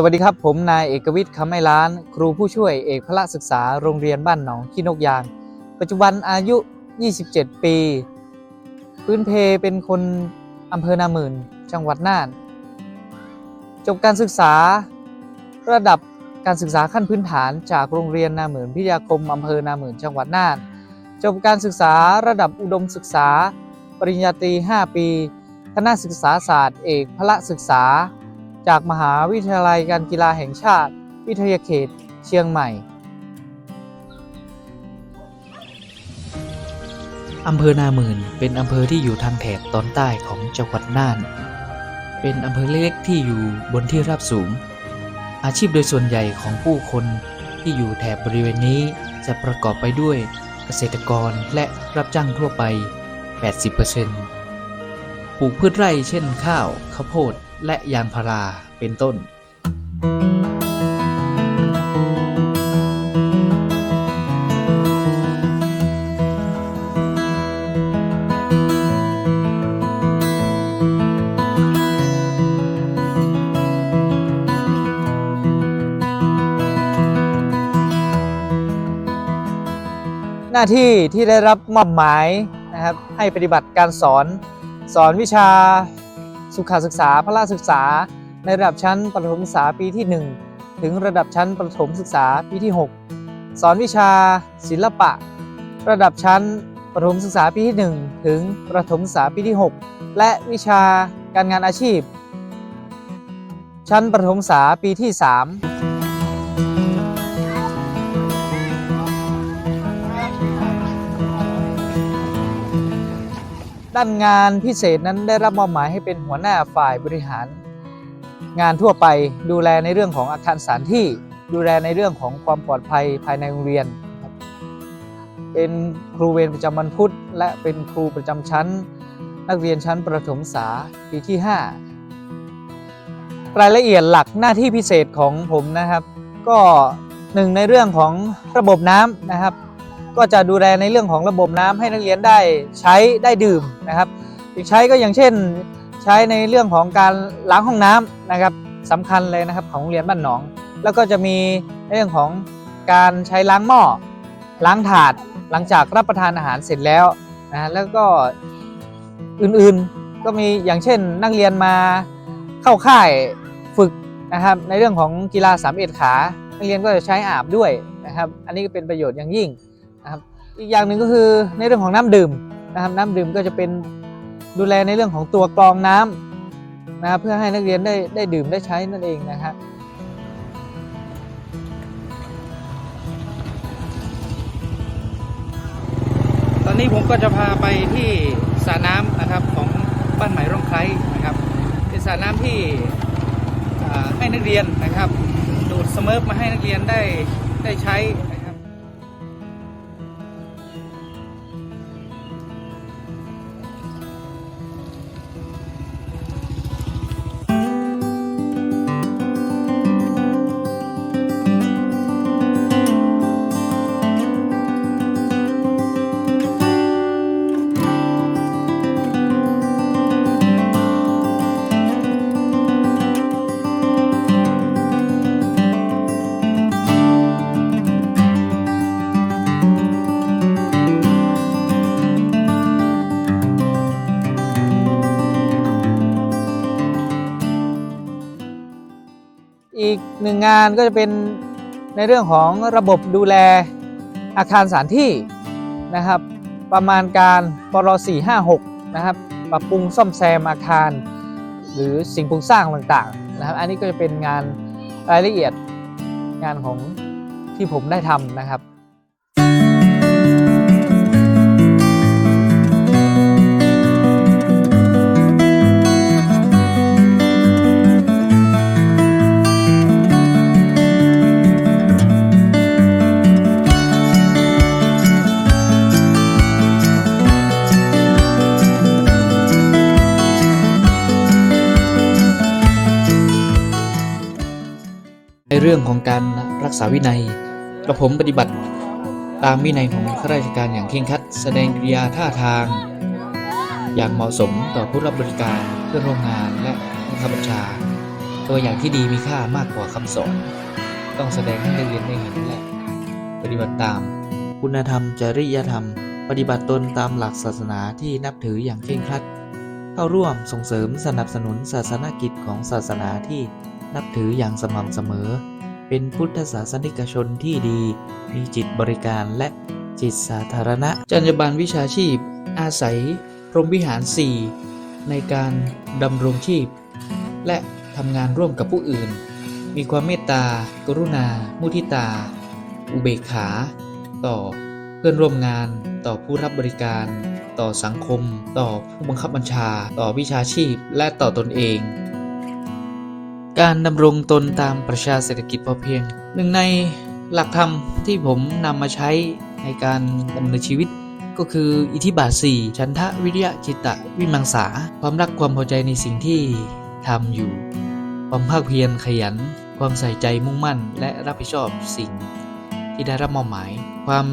สวัสดีครับ ผมนายเอกวิทย์คำไม่ล้าน ครูผู้ช่วยเอกพละศึกษาโรงเรียนบ้านหนองขี้นกยาง ปัจจุบันอายุ 27 ปี พื้นเพเป็นคนอำเภอนาหมื่น จังหวัดน่าน จบการศึกษาระดับการศึกษาขั้นพื้นฐานจากโรงเรียนนาหมื่นพิทยาคมอำเภอนาหมื่น จังหวัดน่าน จบการศึกษาระดับอุดมศึกษา ปริญญาตรี 5 ปี คณะศึกษาศาสตร์ เอกพละศึกษา จากมหาวิทยาลัยการกีฬาแห่งชาติ วิทยาเขต เชียงใหม่อำเภอนาหมื่นเป็นอำเภอที่อยู่ทางแถบตอนใต้ของจังหวัดน่าน เป็นอำเภอเล็กๆที่อยู่บนที่ราบสูง อาชีพโดยส่วนใหญ่ของผู้คนที่อยู่แถบบริเวณนี้จะประกอบไปด้วยเกษตรกรและรับจ้างทั่วไป 80%ปลูกพืชไร่เช่นข้าว ข้าวโพด และยางพาราเป็นต้น หน้าที่ที่ได้รับมอบหมายนะครับให้ปฏิบัติการสอนสอนวิชา สุขศึกษาพระราศึกษา ในระดับชั้นประถมศึกษาปีที่ 1 ถึงระดับชั้นประถมศึกษาปีที่ 6 สอนวิชา ศิลปะ ระดับชั้นประถมศึกษาปีที่ 1 ถึงประถมศึกษาปีที่ 6 และวิชาการงานอาชีพ ชั้นประถมศึกษาปีที่ 3 ด้านงานพิเศษนั้นได้รับมอบหมายให้เป็นหัวหน้าฝ่ายบริหาร งานทั่วไปดูแลในเรื่องของอาคารสถานที่ ดูแลในเรื่องของความปลอดภัยภายในโรงเรียน เป็นครูเวรประจำวันพุธ และเป็นครูประจำชั้น นักเรียนชั้นประถมศึกษาปีที่ 5 รายละเอียดหลักหน้าที่พิเศษของผมนะครับ ก็หนึ่งในเรื่องของระบบน้ำนะครับ ก็จะดูแลในเรื่องของระบบน้ำให้นักเรียนได้ใช้ได้ดื่มนะครับอีกใช้ก็อย่างเช่นใช้ในเรื่องของการล้างห้องน้ำนะครับสำคัญเลยนะครับของโรงเรียนบ้านหนอง แล้วก็จะมีในเรื่องของการใช้ล้างหม้อล้างถาดหลังจากรับประทานอาหารเสร็จแล้วนะแล้วก็อื่นๆก็มีอย่างเช่นนักเรียนมาเข้าค่ายฝึกนะครับในเรื่องของกีฬาสามเอ็ดขา นักเรียนก็จะใช้อาบด้วยนะครับ อันนี้ก็เป็นประโยชน์อย่างยิ่ง อีกอย่างหนึ่งก็คือในเรื่องของน้ำดื่มนะครับน้ำดื่มก็จะเป็นดูแลในเรื่องของตัวกรองน้ำนะครับเพื่อให้นักเรียนได้ได้ดื่มได้ใช้นั่นเองนะครับตอนนี้ผมก็จะพาไปที่สระน้ำนะครับของบ้านใหม่ร่องไคล้นะครับ เป็นสระน้ำที่ให้นักเรียนนะครับ ดูดสมิร์ฟมาให้นักเรียนได้ได้ใช้ อีกหนึ่งงานก็จะเป็นในเรื่องของระบบดูแลอาคารสถานที่นะครับ ประมาณการปร456 นะครับ ปรับปรุงซ่อมแซมอาคาร หรือสิ่งปลูกสร้างต่างๆนะครับ อันนี้ก็จะเป็นงานรายละเอียดงานของที่ผมได้ทำนะครับ เรื่องของการรักษาวินัยกระผมปฏิบัติตามวินัยของข้าราชการอย่างเคร่งครัด แสดงกริยาท่าทาง อย่างเหมาะสมต่อผู้รับบริการเพื่อนร่วมงานและผู้บังคับบัญชา ตัวอย่างที่ดีมีค่ามากกว่าคำสอน ต้องแสดงให้นักเรียนได้เห็นและปฏิบัติตาม คุณธรรมจริยธรรม ปฏิบัติตนตามหลักศาสนาที่นับถืออย่างเคร่งครัด เข้าร่วมส่งเสริมสนับสนุนศาสนกิจของศาสนาที่ นับถืออย่างสม่ำเสมอ เป็นพุทธศาสนิกชนที่ดี มีจิตบริการและจิตสาธารณะ จรรยาบรรณวิชาชีพ อาศัยพรหมวิหาร 4 ในการดำรงชีพ และทำงานร่วมกับผู้อื่น มีความเมตตา กรุณา มุทิตา อุเบกขา ต่อเพื่อนร่วมงานต่อผู้รับบริการ ต่อสังคม ต่อผู้บังคับบัญชา ต่อวิชาชีพ และต่อตนเอง การดำรงตนตามประชาเศรษฐกิจพอเพียง หนึ่งในหลักธรรมที่ผมนำมาใช้ในการดำเนินชีวิต ก็คืออิทธิบาท4ฉันทะวิริยะจิตตะวิมังสา ความรักความพอใจในสิ่งที่ทำอยู่ ความภาคเพียรขยัน ความใส่ใจมุ่งมั่น และรับผิดชอบสิ่ง ที่ได้รับมอบหมาย ความ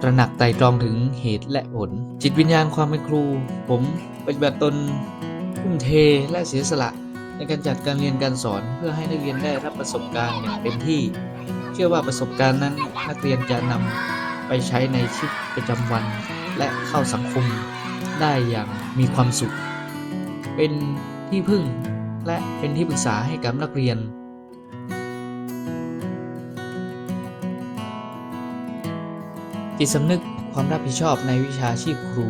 ตระหนักไตรตรองถึงเหตุและผล จิตวิญญาณความเป็นครู ผมปฏิบัติตนทุ่มเทและเสียสละ การจัดการเรียนการสอนเพื่อให้นักเรียนได้รับประสบการณ์อย่างเต็มที่ เชื่อว่าประสบการณ์นั้นนักเรียนจะนำไปใช้ในชีวิตประจำวัน และเข้าสังคมได้อย่างมีความสุข เป็นที่พึ่งและเป็นที่ปรึกษาให้กับนักเรียนจิตสำนึกความรับผิดชอบในวิชาชีพครู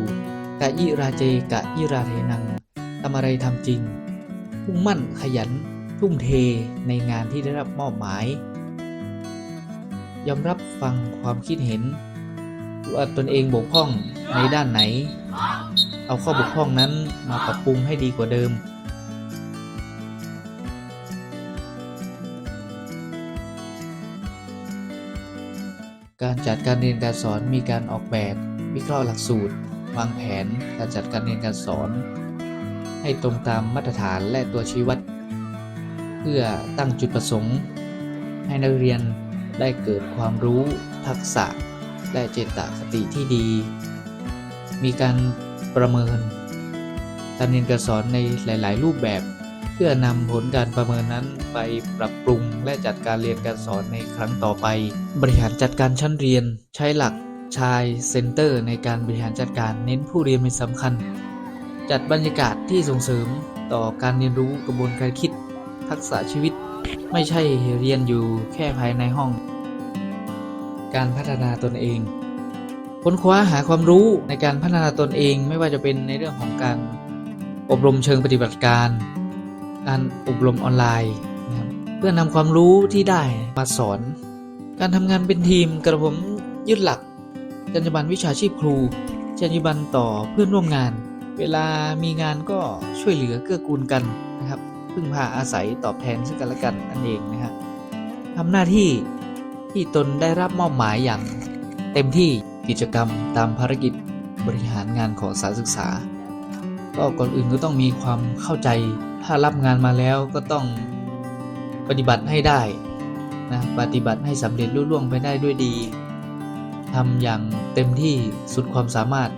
กะยิราเจกะยิราเทนังทำอะไรทำจริง มุ่งมั่นขยันทุ่มเทในงานที่ได้รับมอบหมาย ยอมรับฟังความคิดเห็นว่าตนเองบกพร่องในด้านไหน เอาข้อบกพร่องนั้นมาปรับปรุงให้ดีกว่าเดิม การจัดการเรียนการสอนมีการออกแบบ วิเคราะห์หลักสูตร วางแผนการจัดการเรียนการสอน ให้ตรงตามมาตรฐานและตัวชี้วัด เพื่อตั้งจุดประสงค์ ให้นักเรียนได้เกิดความรู้ทักษะ และเจตคติที่ดี มีการประเมินการเรียนการสอนในหลาย ๆ รูปแบบ เพื่อนำผลการประเมินนั้นไปปรับปรุงและจัดการเรียนการสอนในครั้งต่อไป บริหารจัดการชั้นเรียนใช้หลักชายเซนเตอร์ในการบริหารจัดการเน้นผู้เรียนเป็นสำคัญ จัดบรรยากาศที่ส่งเสริมต่อการเรียนรู้กระบวนการคิดทักษะชีวิต ไม่ใช่เรียนอยู่แค่ภายในห้อง การพัฒนาตนเอง ค้นคว้าหาความรู้ในการพัฒนาตนเองไม่ว่าจะเป็นในเรื่องของการอบรมเชิงปฏิบัติการ การอบรมออนไลน์นะครับเพื่อนำความรู้ที่ได้มาสอน การทำงานเป็นทีมกระผมยึดหลักจรรยาบรรณวิชาชีพครูจรรยาบรรณต่อเพื่อนร่วมงาน เวลามีงานก็ช่วยเหลือเกื้อกูลกันนะครับ พึ่งพาอาศัยตอบแทนซึ่งกันและกันนั่นเองนะครับทำหน้าที่ที่ตนได้รับมอบหมายอย่างเต็มที่กิจกรรมตามภารกิจบริหารงานของสารศึกษา ก็ก่อนอื่นก็ต้องมีความเข้าใจ ถ้ารับงานมาแล้วก็ต้องปฏิบัติให้ได้นะปฏิบัติให้สำเร็จรุ่ล่วงไปได้ด้วยดีทำอย่างเต็มที่สุดความสามารถ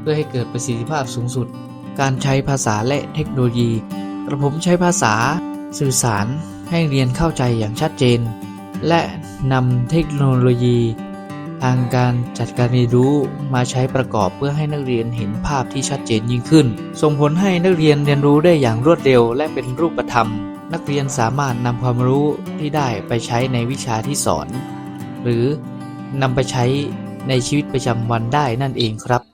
เพื่อให้เกิดประสิทธิภาพสูงสุด การใช้ภาษาและเทคโนโลยี กระผมใช้ภาษาสื่อสารให้เรียนเข้าใจอย่างชัดเจน และนำเทคโนโลยี ทางการจัดการเรียนรู้มาใช้ประกอบเพื่อให้นักเรียนเห็นภาพที่ชัดเจนยิ่งขึ้น ส่งผลให้นักเรียนเรียนรู้ได้อย่างรวดเร็ว และเป็นรูปธรรม นักเรียนสามารถนำความรู้ที่ได้ไปใช้ในวิชาที่สอน หรือนำไปใช้ในชีวิตประจำวันได้นั่นเองครับ